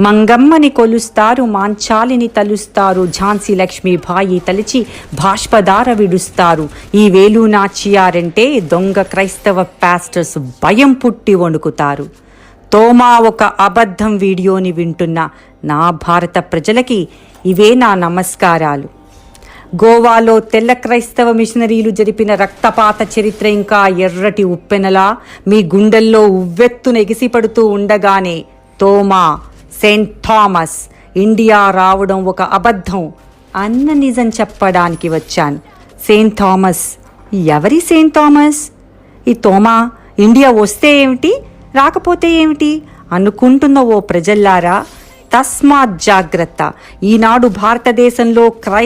మంగమ్మని కొలుస్తారు మాంచాలిని తలుస్తారు ఝాన్సీ లక్ష్మీబాయి తలిచి బాష్పదార విడుస్తారు. ఈ వేలు నాచియారంటే దొంగ క్రైస్తవ పాస్టర్స్ భయం పుట్టి వణుకుతారు. తోమా ఒక అబద్ధం వీడియోని వింటున్న నా భారత ప్రజలకి ఇవే నా నమస్కారాలు. గోవాలో తెల్ల క్రైస్తవ మిషనరీలు జరిపిన రక్తపాత చరిత్ర ఇంకా ఎర్రటి ఉప్పెనలా మీ గుండెల్లో ఉవ్వెత్తున ఎగిసిపడుతూ ఉండగానే తోమా సెయింట్ థామస్ ఇండియా రావడం ఒక అబద్ధం. అన్న నిజం చెప్పడానికి వచ్చాను. సెయింట్ థామస్ ఎవరి సెయింట్ థామస్ ఈ తోమా ఇండియా వస్తే ఏమిటి రాకపోతే ఏమిటి? అనుకుంటున్న ఓ ప్రజల్లారా తస్మాత్ జాగ్రత్త. ఈనాడు భారతదేశంలో క్రై